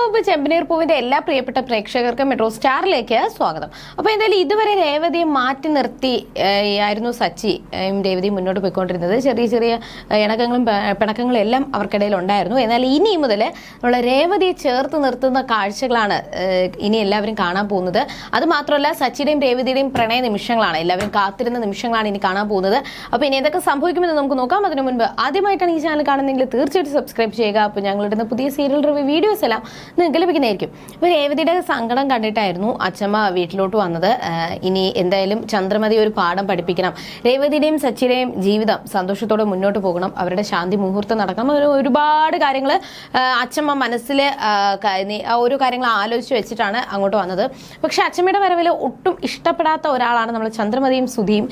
YouTube ചെമ്പനീർ പൂവിന്റെ എല്ലാ പ്രിയപ്പെട്ട പ്രേക്ഷകർക്കും മെട്രോ സ്റ്റാറിലേക്ക് സ്വാഗതം. അപ്പോൾ എന്തായാലും ഇതുവരെ രേവതിയെ മാറ്റി നിർത്തി ആയിരുന്നു സച്ചി രേവതി മുന്നോട്ട് പോയിക്കൊണ്ടിരുന്നത്. ചെറിയ ചെറിയ ഇണക്കങ്ങളും പിണക്കങ്ങളും എല്ലാം അവർക്കിടയിൽ ഉണ്ടായിരുന്നു. എന്നാൽ ഇനി മുതൽ നമ്മൾ രേവതിയെ ചേർത്ത് നിർത്തുന്ന കാഴ്ചകളാണ് ഇനി എല്ലാവരും കാണാൻ പോകുന്നത്. അത് മാത്രമല്ല സച്ചിയുടെയും രേവതിയുടെയും പ്രണയ നിമിഷങ്ങളാണ്. എല്ലാവരും കാത്തിരുന്ന നിമിഷങ്ങളാണ് ഇനി കാണാൻ പോകുന്നത്. അപ്പോൾ ഇനി എന്തൊക്കെ സംഭവിക്കുമെന്ന് നമുക്ക് നോക്കാം. അതിനു മുൻപ് ആദ്യമായിട്ടാണ് ഈ ചാനൽ കാണുന്നതെങ്കിൽ തീർച്ചയായിട്ടും സബ്സ്ക്രൈബ് ചെയ്യുക. അപ്പോൾ ഞങ്ങളുടെ പുതിയ സീരിയൽ റിവ്യൂ വീഡിയോസ് എല്ലാം നിങ്ങൾക്ക് ലഭിക്കുന്നതായിരിക്കും. അപ്പോൾ രേവതിയുടെ സങ്കടം കണ്ടിട്ടായിരുന്നു അച്ഛമ്മ വീട്ടിലോട്ട് വന്നത്. ഇനി എന്തായാലും ചന്ദ്രമതി ഒരു പാഠം പഠിപ്പിക്കണം. രേവതിയുടെയും സച്ചിയുടെയും ജീവിതം സന്തോഷത്തോടെ മുന്നോട്ട് പോകണം. അവരുടെ ശാന്തി മുഹൂർത്തം നടക്കണം. അങ്ങനെ ഒരുപാട് കാര്യങ്ങൾ അച്ഛമ്മ മനസ്സിൽ ഓരോ കാര്യങ്ങൾ ആലോചിച്ച് വെച്ചിട്ടാണ് അങ്ങോട്ട് വന്നത്. പക്ഷെ അച്ഛമ്മയുടെ വരവിൽ ഒട്ടും ഇഷ്ടപ്പെടാത്ത ഒരാളാണ് നമ്മൾ ചന്ദ്രമതിയും സുധിയും.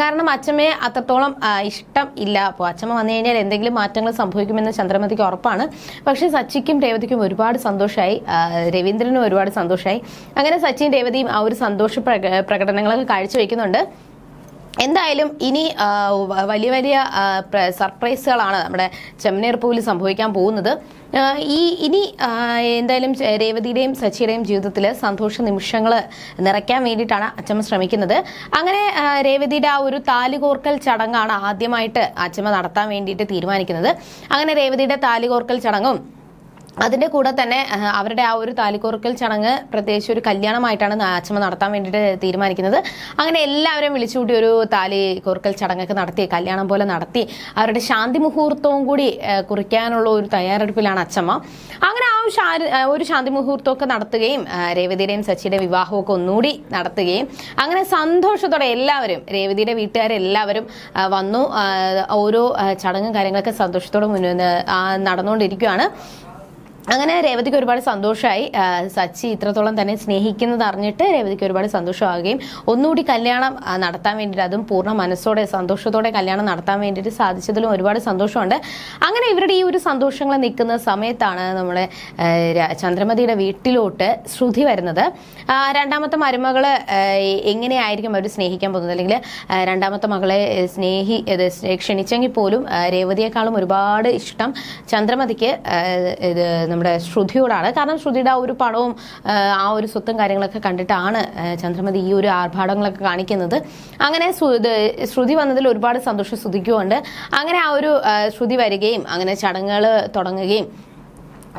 കാരണം അച്ഛമ്മയെ അത്രത്തോളം ഇഷ്ടം ഇല്ല. അപ്പോൾ അച്ഛമ്മ വന്നു കഴിഞ്ഞാൽ എന്തെങ്കിലും മാറ്റങ്ങൾ സംഭവിക്കുമെന്ന് ചന്ദ്രമതിക്ക് ഉറപ്പാണ്. പക്ഷേ സച്ചിക്കും രേവതിക്കും ഒരുപാട് സന്തോഷമായി രവീന്ദ്രനും ഒരുപാട് സന്തോഷമായി അങ്ങനെ സച്ചിൻ രേവതിയും ആ ഒരു സന്തോഷ പ്രക- പ്രകടനങ്ങളൊക്കെ കാഴ്ചവെക്കുന്നുണ്ട്. എന്തായാലും ഇനി വലിയ വലിയ സർപ്രൈസുകളാണ് നമ്മുടെ ചെമ്മനീർ പൂവിൽ സംഭവിക്കാൻ പോകുന്നത്. ഈ ഇനി എന്തായാലും രേവതിയുടെയും സച്ചിയുടെയും ജീവിതത്തിൽ സന്തോഷ നിമിഷങ്ങൾ നിറയ്ക്കാൻ വേണ്ടിയിട്ടാണ് അച്ചമ്മ ശ്രമിക്കുന്നത്. അങ്ങനെ രേവതിയുടെ ആ ഒരു താലികോർക്കൽ ചടങ്ങാണ് ആദ്യമായിട്ട് അച്ചമ്മ നടത്താൻ വേണ്ടിയിട്ട് തീരുമാനിക്കുന്നത്. അങ്ങനെ രേവതിയുടെ താലികോർക്കൽ ചടങ്ങും അതിന്റെ കൂടെ തന്നെ അവരുടെ ആ ഒരു താലിക്കോറുക്കൽ ചടങ്ങ് പ്രത്യേകിച്ച് ഒരു കല്യാണമായിട്ടാണ് അച്ഛമ്മ നടത്താൻ വേണ്ടിയിട്ട് തീരുമാനിക്കുന്നത്. അങ്ങനെ എല്ലാവരും വിളിച്ചുകൂട്ടി ഒരു താലി കുറുക്കൽ ചടങ്ങൊക്കെ നടത്തി കല്യാണം പോലെ നടത്തി അവരുടെ ശാന്തി മുഹൂർത്തവും കൂടി കുറിക്കാനുള്ള ഒരു തയ്യാറെടുപ്പിലാണ് അച്ഛമ്മ. അങ്ങനെ ആ ഒരു ശാന്തി മുഹൂർത്തമൊക്കെ നടത്തുകയും രേവതിയുടെയും സച്ചിയുടെ വിവാഹമൊക്കെ ഒന്നുകൂടി നടത്തുകയും അങ്ങനെ സന്തോഷത്തോടെ എല്ലാവരും രേവതിയുടെ വീട്ടുകാരെല്ലാവരും വന്നു ഓരോ ചടങ്ങും കാര്യങ്ങളൊക്കെ സന്തോഷത്തോടെ മുന്നേ നടന്നുകൊണ്ടിരിക്കുകയാണ്. അങ്ങനെ രേവതിക്ക് ഒരുപാട് സന്തോഷമായി സച്ചി ഇത്രത്തോളം തന്നെ സ്നേഹിക്കുന്നത് അറിഞ്ഞിട്ട് രേവതിക്ക് ഒരുപാട് സന്തോഷമാവുകയും ഒന്നുകൂടി കല്യാണം നടത്താൻ വേണ്ടിയിട്ട് അതും പൂർണ മനസ്സോടെ സന്തോഷത്തോടെ കല്യാണം നടത്താൻ വേണ്ടിയിട്ട് സാധിച്ചതിലും ഒരുപാട് സന്തോഷമുണ്ട്. അങ്ങനെ ഇവരുടെ ഈ ഒരു സന്തോഷങ്ങൾ നിൽക്കുന്ന സമയത്താണ് നമ്മുടെ ചന്ദ്രമതിയുടെ വീട്ടിലോട്ട് ശ്രുതി വരുന്നത്. രണ്ടാമത്തെ മരുമകൾ എങ്ങനെയായിരിക്കും അവർ സ്നേഹിക്കാൻ പോകുന്നത്? അല്ലെങ്കിൽ രണ്ടാമത്തെ മകളെ സ്നേഹി ക്ഷണിച്ചെങ്കിൽ പോലും രേവതിയെക്കാളും ഒരുപാട് ഇഷ്ടം ചന്ദ്രമതിക്ക് ഇത് നമ്മുടെ ശ്രുതിയോടാണ്. കാരണം ശ്രുതിയുടെ ആ ഒരു പണവും ആ, ഒരു സ്വത്തും കാര്യങ്ങളൊക്കെ കണ്ടിട്ടാണ് ചന്ദ്രമതി ഈ ഒരു ആർഭാടങ്ങളൊക്കെ കാണിക്കുന്നത്. അങ്ങനെ ശ്രുതി വന്നതിൽ ഒരുപാട് സന്തോഷം ശ്രുതിക്കുമുണ്ട്. അങ്ങനെ ആ ഒരു ശ്രുതി വരികയും അങ്ങനെ ചടങ്ങുകൾ തുടങ്ങുകയും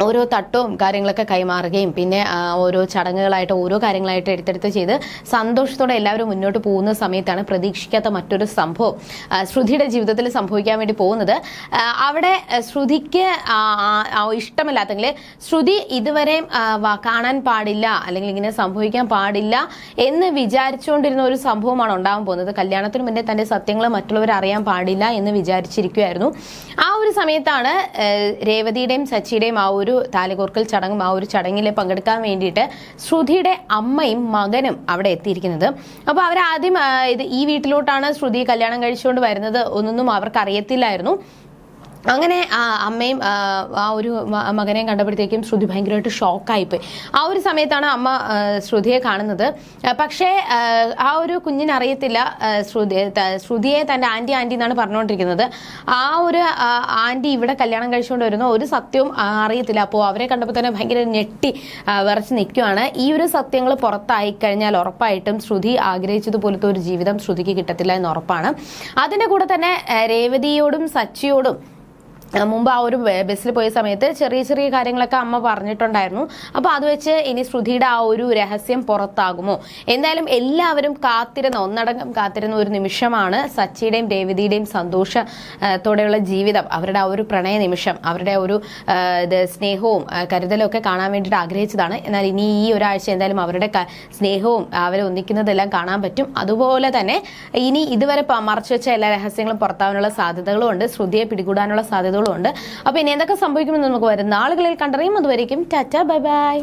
ഓരോ തട്ടവും കാര്യങ്ങളൊക്കെ കൈമാറുകയും പിന്നെ ഓരോ ചടങ്ങുകളായിട്ട് ഓരോ കാര്യങ്ങളായിട്ട് എടുത്തെടുത്ത് ചെയ്ത് സന്തോഷത്തോടെ എല്ലാവരും മുന്നോട്ട് പോകുന്ന സമയത്താണ് പ്രതീക്ഷിക്കാത്ത മറ്റൊരു സംഭവം ശ്രുതിയുടെ ജീവിതത്തിൽ സംഭവിക്കാൻ വേണ്ടി പോകുന്നത്. അവിടെ ശ്രുതിക്ക് ഇഷ്ടമല്ലാത്തെങ്കിൽ ശ്രുതി ഇതുവരെയും കാണാൻ പാടില്ല അല്ലെങ്കിൽ ഇങ്ങനെ സംഭവിക്കാൻ പാടില്ല എന്ന് വിചാരിച്ചുകൊണ്ടിരുന്ന ഒരു സംഭവമാണ് ഉണ്ടാകാൻ പോകുന്നത്. കല്യാണത്തിന് മുന്നേ തന്റെ സത്യങ്ങൾ മറ്റുള്ളവർ അറിയാൻ പാടില്ല എന്ന് വിചാരിച്ചിരിക്കുമായിരുന്നു ആ ഒരു സമയത്താണ് രേവതിയുടെയും സച്ചിയുടെയും ആ ഒരു താലികോർക്കൽ ചടങ്ങും ആ ഒരു ചടങ്ങിൽ പങ്കെടുക്കാൻ വേണ്ടിയിട്ട് ശ്രുതിയുടെ അമ്മയും മകനും അവിടെ എത്തിയിരിക്കുന്നത്. അപ്പോൾ അവരാദ്യം ഇത് ഈ വീട്ടിലോട്ടാണ് ശ്രുതി കല്യാണം കഴിച്ചുകൊണ്ട് വരുന്നത് ഒന്നൊന്നും അവർക്ക് അറിയത്തില്ലായിരുന്നു അങ്ങനെ ആ അമ്മയും ആ, ഒരു മകനെയും കണ്ടപ്പോഴത്തേക്കും ശ്രുതി ഭയങ്കരമായിട്ട് ഷോക്കായിപ്പോയി. ആ ഒരു സമയത്താണ് അമ്മ ശ്രുതിയെ കാണുന്നത്. പക്ഷേ ആ, ഒരു കുഞ്ഞിനറിയത്തില്ല ശ്രുതി ശ്രുതിയെ തന്റെ ആന്റി ആന്റി എന്നാണ് പറഞ്ഞുകൊണ്ടിരിക്കുന്നത്. ആ ഒരു ആന്റി ഇവിടെ കല്യാണം കഴിച്ചുകൊണ്ട് വരുന്ന. ഒരു സത്യവും അറിയത്തില്ല. അപ്പോൾ അവരെ കണ്ടപ്പോൾ തന്നെ ഭയങ്കര ഞെട്ടി വിറച്ച് നിൽക്കുകയാണ് ഈ ഒരു സത്യങ്ങൾ പുറത്തായി കഴിഞ്ഞാൽ ഉറപ്പായിട്ടും ശ്രുതി ആഗ്രഹിച്ചതുപോലത്തെ ഒരു ജീവിതം ശ്രുതിക്ക് കിട്ടത്തില്ല എന്ന് ഉറപ്പാണ്. അതിന്റെ കൂടെ തന്നെ രേവതിയോടും സച്ചിയോടും മുമ്പ് ആ ഒരു ബസ്സിൽ പോയ സമയത്ത് ചെറിയ ചെറിയ കാര്യങ്ങളൊക്കെ അമ്മ പറഞ്ഞിട്ടുണ്ടായിരുന്നു. അപ്പോൾ അത് വെച്ച് ഇനി ശ്രുതിയുടെ ആ ഒരു രഹസ്യം പുറത്താകുമോ? എന്തായാലും എല്ലാവരും കാത്തിരുന്ന ഒന്നടങ്കം കാത്തിരുന്ന ഒരു നിമിഷമാണ് സച്ചിയുടെയും രേവതിയുടെയും സന്തോഷത്തോടെയുള്ള ജീവിതം. അവരുടെ ആ ഒരു പ്രണയ നിമിഷം അവരുടെ ഒരു ഇത് സ്നേഹവും കരുതലും ഒക്കെ കാണാൻ വേണ്ടിയിട്ട് ആഗ്രഹിച്ചതാണ്. എന്നാൽ ഇനി ഈ ഒരാഴ്ച എന്തായാലും അവരുടെ സ്നേഹവും അവരെ ഒന്നിക്കുന്നതെല്ലാം കാണാൻ പറ്റും. അതുപോലെ തന്നെ ഇനി ഇതുവരെ മറച്ചു വെച്ച എല്ലാ രഹസ്യങ്ങളും പുറത്താവാനുള്ള സാധ്യതകളും ഉണ്ട്. ശ്രുതിയെ പിടികൂടാനുള്ള സാധ്യതകളും ഉണ്ട്. അപ്പോൾ ഇനി എന്തൊക്കെ സംഭവിക്കുമെന്ന് നമുക്ക് വരുന്ന ആളുകളിൽ കണ്ടറിയും. അതുവരേക്കും ടാറ്റ. Bye bye.